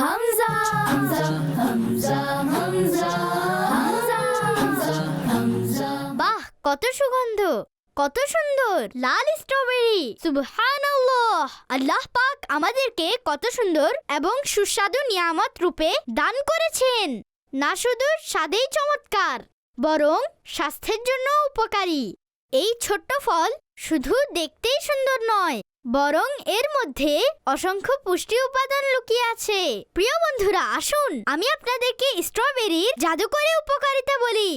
হামজা হামজা হামজা হামজা হামজা বাহ, কত সুগন্ধ, কত সুন্দর, লাল স্ট্রবেরি সুবহানাল্লাহ। আল্লাহ পাক আমাদেরকে কত সুন্দর এবং সুস্বাদু নিয়ামত রূপে দান করেছেন। না শুধু স্বাদেই চমৎকার, বরং স্বাস্থ্যের জন্য উপকারী। এই ছোট্ট ফল শুধু দেখতেই সুন্দর নয়, বরং এর মধ্যে অসংখ্য পুষ্টি উপাদান লুকিয়ে আছে। প্রিয় বন্ধুরা, আসুন আমি আপনাদেরকে স্ট্রবেরির জাদুকরী উপকারিতা বলি।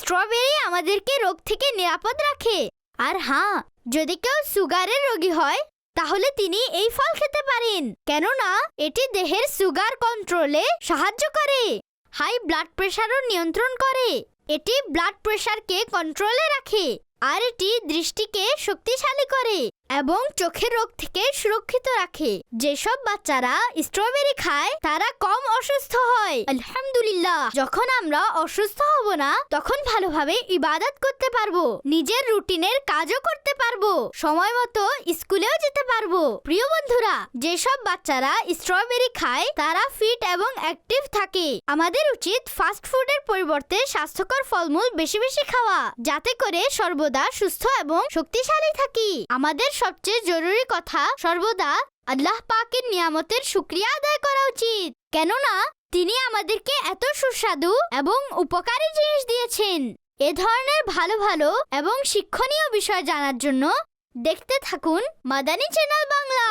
স্ট্রবেরি আমাদেরকে রোগ থেকে নিরাপদ রাখে। আর হ্যাঁ যদি কেউ সুগারের রোগী হয়, তাহলে তিনি এই ফল খেতে পারেন। কেননা, এটি দেহের সুগার কন্ট্রোলে সাহায্য করে, হাই ব্লাড প্রেশারও নিয়ন্ত্রণ করে। এটি ব্লাড প্রেশারকে কন্ট্রোলে রাখে। আর এটি দৃষ্টিকে শক্তিশালী করে এবং চোখের রোগ থেকে সুরক্ষিত রাখে। যেসব বাচ্চারা স্ট্রবেরি খায়, তারা কম অসুস্থ হয়। আলহামদুলিল্লাহ, যখন আমরা অসুস্থ হব না, তখন ভালোভাবে ইবাদত করতে পারব, নিজের রুটিনের কাজও করতে পারব, সময় মতো স্কুলেও যেতে পারব। প্রিয় বন্ধুরা, যেসব বাচ্চারা স্ট্রবেরি খায়, তারা ফিট এবং অ্যাক্টিভ থাকে। আমাদের উচিত ফাস্ট ফুডের পরিবর্তে স্বাস্থ্যকর ফলমূল বেশি বেশি খাওয়া, যাতে করে সর্বদা সুস্থ এবং শক্তিশালী থাকি। আমাদের সবচেয়ে জরুরি কথা, সর্বদা আল্লাহ পাকের নিয়ামতের শুক্রিয়া আদায় করা উচিত। কেননা, তিনি আমাদেরকে এত সুস্বাদু এবং উপকারী জিনিস দিয়েছেন। এ ধরনের ভালো ভালো এবং শিক্ষণীয় বিষয় জানার জন্য দেখতে থাকুন মাদানী চ্যানেল বাংলা।